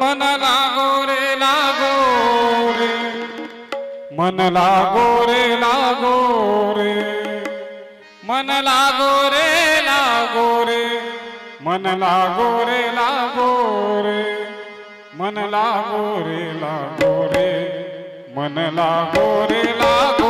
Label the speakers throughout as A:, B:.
A: मन लागो रे लागो रे मन लागो रे लागो रे मन लागो रे लागो रे मन लागो रे लागो रे मन लागो रे लागो रे मन लागो रे लागो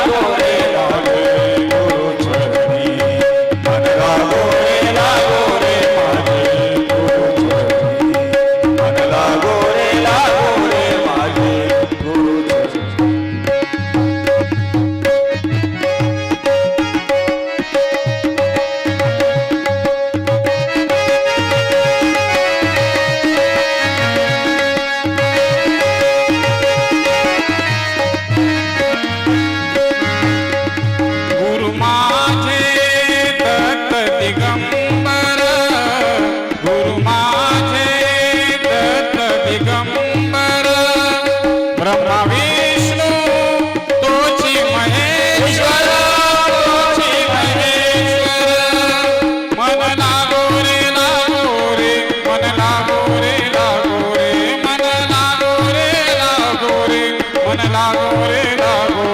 A: लागो रे लागो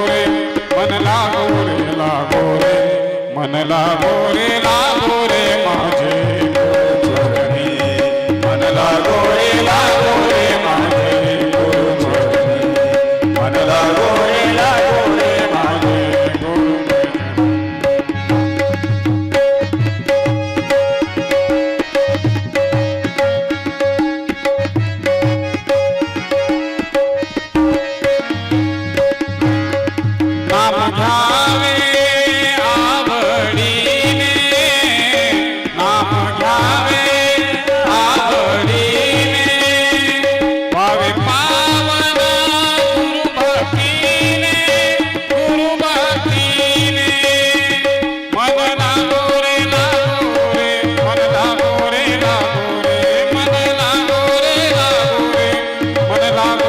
A: मन लागो रे लागो मन लागो la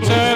A: turn